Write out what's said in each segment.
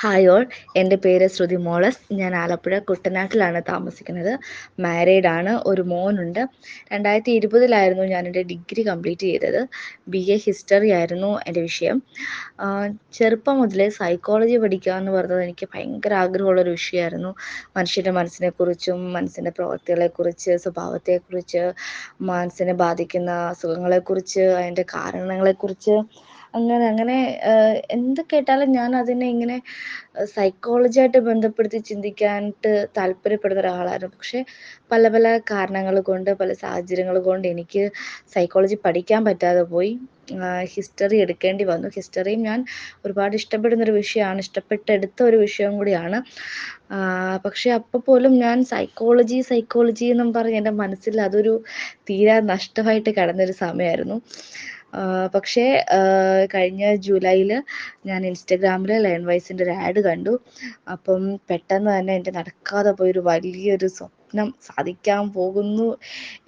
Hi all എന്റെ പേര് ശ്രുതി മോളസ്. ഞാൻ ആലപ്പുഴ കുട്ടനാട്ടിലാണ് താമസിക്കുന്നത്. മാരീഡ് ആണ്. ഒരു മോനുണ്ട്. രണ്ടായിരത്തി ഇരുപതിലായിരുന്നു ഞാൻ എന്റെ ഡിഗ്രി കംപ്ലീറ്റ് ചെയ്തത്. ബി എ ഹിസ്റ്ററി ആയിരുന്നു എന്റെ വിഷയം. ചെറുപ്പം മുതലേ സൈക്കോളജി പഠിക്കുക എന്ന് പറഞ്ഞത് എനിക്ക് ഭയങ്കര ആഗ്രഹമുള്ളൊരു വിഷയമായിരുന്നു. മനുഷ്യന്റെ മനസ്സിനെക്കുറിച്ചും മനസ്സിന്റെ പ്രവൃത്തികളെക്കുറിച്ച് സ്വഭാവത്തെക്കുറിച്ച് മനസ്സിനെ ബാധിക്കുന്ന അസുഖങ്ങളെക്കുറിച്ച് അതിന്റെ കാരണങ്ങളെക്കുറിച്ച് അങ്ങനെ അങ്ങനെ എന്ത് കേട്ടാലും ഞാൻ അതിനെ ഇങ്ങനെ സൈക്കോളജി ആയിട്ട് ബന്ധപ്പെടുത്തി ചിന്തിക്കാനായിട്ട് താല്പര്യപ്പെടുന്ന ഒരാളായിരുന്നു. പക്ഷേ പല പല കാരണങ്ങൾ കൊണ്ട് പല സാഹചര്യങ്ങൾ കൊണ്ട് എനിക്ക് സൈക്കോളജി പഠിക്കാൻ പറ്റാതെ പോയി. ഹിസ്റ്ററി എടുക്കേണ്ടി വന്നു. ഹിസ്റ്ററിയും ഞാൻ ഒരുപാട് ഇഷ്ടപ്പെടുന്ന ഇഷ്ടപ്പെടുന്നൊരു വിഷയമാണ്. ഇഷ്ടപ്പെട്ടെടുത്ത ഒരു വിഷയം കൂടിയാണ്. പക്ഷേ അപ്പോൾ പോലും ഞാൻ സൈക്കോളജി സൈക്കോളജി എന്നും പറഞ്ഞ് എന്റെ മനസ്സിൽ അതൊരു തീരാ നഷ്ടമായിട്ട് കിടന്നൊരു സമയമായിരുന്നു. പക്ഷേ കഴിഞ്ഞ ജൂലൈയിൽ ഞാൻ ഇൻസ്റ്റഗ്രാമിൽ ലയൺ വൈസിന്റെ ഒരു ആഡ് കണ്ടു. അപ്പം പെട്ടെന്ന് തന്നെ എന്റെ നടക്കാതെ പോയൊരു വലിയൊരു സ്വപ്നം സാധിക്കാൻ പോകുന്നു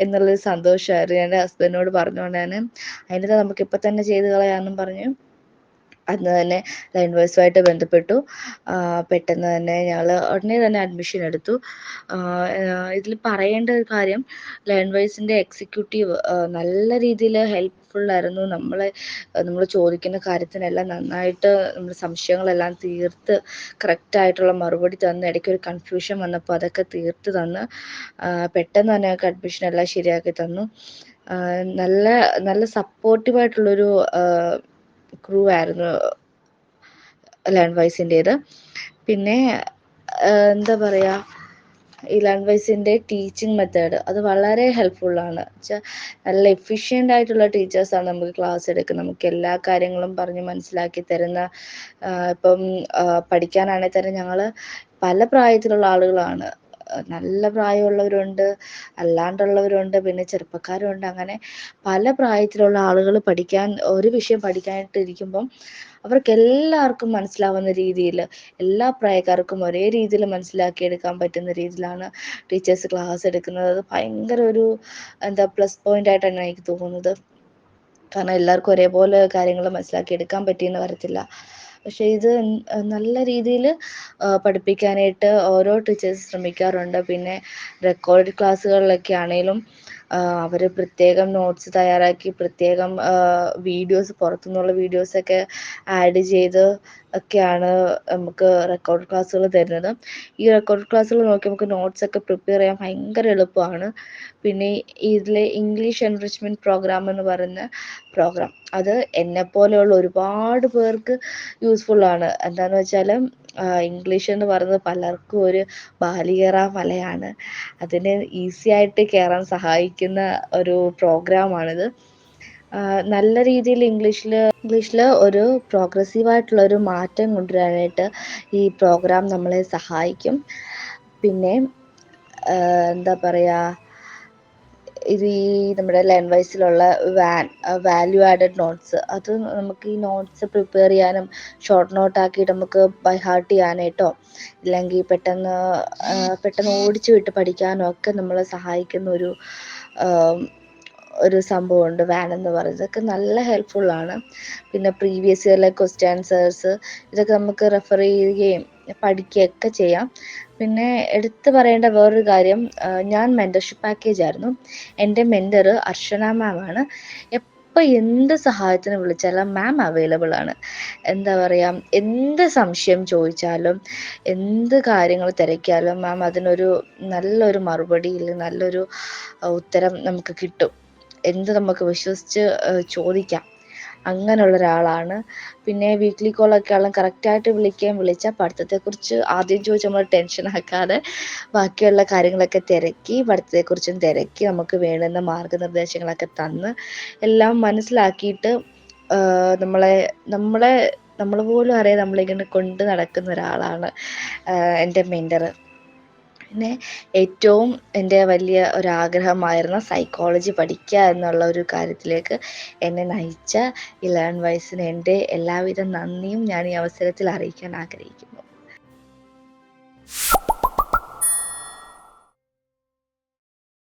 എന്നുള്ളൊരു സന്തോഷമായിരുന്നു. എന്റെ ഹസ്ബൻഡിനോട് പറഞ്ഞുകൊണ്ട് തന്നെ അതിനകത്ത് നമുക്ക് ഇപ്പം തന്നെ ചെയ്ത് കളയാമെന്നും പറഞ്ഞ് അന്ന് തന്നെ ലൈൻവേഴ്സുമായിട്ട് ബന്ധപ്പെട്ടു. പെട്ടെന്ന് തന്നെ ഞങ്ങൾ ഉടനെ തന്നെ അഡ്മിഷൻ എടുത്തു. ഇതിൽ പറയേണ്ട ഒരു കാര്യം ലൈൻവേഴ്സിന്റെ എക്സിക്യൂട്ടീവ് നല്ല രീതിയിൽ ഹെൽപ്ഫുള്ളായിരുന്നു നമ്മളെ നമ്മൾ ചോദിക്കുന്ന കാര്യത്തിനെല്ലാം നന്നായിട്ട് നമ്മുടെ സംശയങ്ങളെല്ലാം തീർത്ത് കറക്റ്റായിട്ടുള്ള മറുപടി തന്ന് ഇടയ്ക്ക് ഒരു കൺഫ്യൂഷൻ വന്നപ്പോൾ അതൊക്കെ തീർത്ത് തന്ന് പെട്ടെന്ന് തന്നെ അഡ്മിഷൻ എല്ലാം ശരിയാക്കി തന്നു. നല്ല നല്ല സപ്പോർട്ടീവായിട്ടുള്ളൊരു ക്രൂ ആയിരുന്നു ലേൺ വൈസിന്റേത് പിന്നെ എന്താ പറയുക ഈ ലേൺ വൈസിന്റെ ടീച്ചിങ് മെത്തേഡ് അത് വളരെ ഹെൽപ്ഫുള്ളാണ് വെച്ചാൽ നല്ല എഫിഷ്യന്റ് ആയിട്ടുള്ള ടീച്ചേഴ്സാണ് നമുക്ക് ക്ലാസ് എടുക്കുന്നത്. നമുക്ക് എല്ലാ കാര്യങ്ങളും പറഞ്ഞ് മനസ്സിലാക്കി തരുന്ന ഇപ്പം പഠിക്കാനാണെങ്കിൽ തന്നെ ഞങ്ങൾ പല പ്രായത്തിലുള്ള ആളുകളാണ്. നല്ല പ്രായമുള്ളവരുണ്ട് അല്ലാണ്ടുള്ളവരുണ്ട് പിന്നെ ചെറുപ്പക്കാരുണ്ട്. അങ്ങനെ പല പ്രായത്തിലുള്ള ആളുകൾ പഠിക്കാൻ ഒരു വിഷയം പഠിക്കാനായിട്ട് ഇരിക്കുമ്പം അവർക്ക് എല്ലാവർക്കും മനസ്സിലാവുന്ന രീതിയിൽ എല്ലാ പ്രായക്കാർക്കും ഒരേ രീതിയിൽ മനസ്സിലാക്കിയെടുക്കാൻ പറ്റുന്ന രീതിയിലാണ് ടീച്ചേഴ്സ് ക്ലാസ് എടുക്കുന്നത്. അത് ഭയങ്കര ഒരു എന്താ പ്ലസ് പോയിന്റ് ആയിട്ടാണ് എനിക്ക് തോന്നുന്നത്. കാരണം എല്ലാവർക്കും ഒരേപോലെ കാര്യങ്ങൾ മനസ്സിലാക്കി എടുക്കാൻ പറ്റിയെന്ന് വരത്തില്ല. പക്ഷേ ഇത് നല്ല രീതിയിൽ പഠിപ്പിക്കാനായിട്ട് ഓരോ ടീച്ചേഴ്സ് ശ്രമിക്കാറുണ്ട്. പിന്നെ റെക്കോർഡ് ക്ലാസ്സുകളിലൊക്കെ ആണെങ്കിലും അവർ പ്രത്യേകം നോട്ട്സ് തയ്യാറാക്കി പ്രത്യേകം വീഡിയോസ് പുറത്തുനിന്നുള്ള വീഡിയോസൊക്കെ ആഡ് ചെയ്ത് ഒക്കെയാണ് നമുക്ക് റെക്കോർഡ് ക്ലാസ്സുകൾ തരുന്നത്. ഈ റെക്കോർഡ് ക്ലാസ്സുകൾ നോക്കി നമുക്ക് നോട്ട്സ് ഒക്കെ പ്രിപ്പയർ ചെയ്യാൻ ഭയങ്കര എളുപ്പമാണ്. പിന്നെ ഇതിലെ ഇംഗ്ലീഷ് എൻറിച്ച്മെന്റ് പ്രോഗ്രാം എന്ന് പറയുന്ന പ്രോഗ്രാം അത് എന്നെപ്പോലെയുള്ള ഒരുപാട് പേർക്ക് യൂസ്ഫുള്ളാണ് എന്താണെന്ന് വെച്ചാൽ ഇംഗ്ലീഷ് എന്ന് പറയുന്നത് പലർക്കും ഒരു ബാലികേറ മലയാണ്. അതിനെ ഈസി ആയിട്ട് കയറാൻ സഹായിക്കുന്ന ഒരു പ്രോഗ്രാമാണിത് നല്ല രീതിയിൽ ഇംഗ്ലീഷിൽ ഇംഗ്ലീഷിൽ ഒരു പ്രോഗ്രസീവ് ആയിട്ടുള്ള ഒരു മാറ്റം കൊണ്ടുവരാനായിട്ട് ഈ പ്രോഗ്രാം നമ്മളെ സഹായിക്കും. പിന്നെ എന്താ പറയുക ഇത് ഈ നമ്മുടെ ലെൻ വൈസിലുള്ള വാൻ വാല്യൂ ആഡഡ് നോട്ട്സ് അത് നമുക്ക് ഈ നോട്ട്സ് പ്രിപ്പയർ ചെയ്യാനും ഷോർട്ട് നോട്ട് ആക്കിയിട്ട് നമുക്ക് ബൈ ഹാർട്ട് ചെയ്യാനായിട്ടോ ഇല്ലെങ്കിൽ പെട്ടെന്ന് പെട്ടെന്ന് ഓടിച്ചു വിട്ട് പഠിക്കാനോ ഒക്കെ നമ്മളെ സഹായിക്കുന്ന ഒരു ഒരു സംഭവമുണ്ട് വാൻ എന്ന് പറയുന്നത്. ഇതൊക്കെ നല്ല ഹെൽപ്ഫുള്ളാണ് പിന്നെ പ്രീവിയസ് ഇയറിലെ ക്വസ്റ്റ്യൻ ആൻസേഴ്സ് ഇതൊക്കെ നമുക്ക് റെഫർ ചെയ്യുകയും പഠിക്കുകയൊക്കെ ചെയ്യാം. പിന്നെ എടുത്തു പറയേണ്ട വേറൊരു കാര്യം ഞാൻ മെന്റർഷിപ്പ് പാക്കേജ് ആയിരുന്നു. എന്റെ മെന്റർ അർച്ചന മാം ആണ്. എപ്പോൾ എന്ത് സഹായത്തിന് വിളിച്ചാലും മാം അവൈലബിൾ ആണ്. എന്താ പറയുക എന്ത് സംശയം ചോദിച്ചാലും എന്ത് കാര്യങ്ങൾ തിരക്കിയാലും മാം അതിനൊരു നല്ലൊരു മറുപടി അല്ലെങ്കിൽ നല്ലൊരു ഉത്തരം നമുക്ക് കിട്ടും. എന്ത് നമുക്ക് വിശ്വസിച്ച് ചോദിക്കാം. അങ്ങനെയുള്ള ഒരാളാണ് പിന്നെ വീക്ക്ലി കോളൊക്കെ ആളും കറക്റ്റായിട്ട് വിളിക്കുകയും വിളിച്ചാൽ പഠിത്തത്തെക്കുറിച്ച് ആദ്യം ചോദിച്ച് നമ്മൾ ടെൻഷൻ ആക്കാതെ ബാക്കിയുള്ള കാര്യങ്ങളൊക്കെ തിരക്കി പഠിത്തത്തെക്കുറിച്ചും തിരക്കി നമുക്ക് വേണ്ടുന്ന മാർഗനിർദ്ദേശങ്ങളൊക്കെ തന്ന് എല്ലാം മനസ്സിലാക്കിയിട്ട് നമ്മളെ നമ്മളെ നമ്മൾ പോലും അറിയാതെ നമ്മളിങ്ങനെ കൊണ്ട് നടക്കുന്ന ഒരാളാണ് എന്റെ മെന്റർ പിന്നെ ഏറ്റവും എന്റെ വലിയ ഒരാഗ്രഹമായിരുന്ന സൈക്കോളജി പഠിക്കുക എന്നുള്ള ഒരു കാര്യത്തിലേക്ക് എന്നെ നയിച്ച ഈ ലേൺ വൈസിന് എന്റെ എല്ലാവിധ നന്ദിയും ഞാൻ ഈ അവസരത്തിൽ അറിയിക്കാൻ ആഗ്രഹിക്കുന്നു.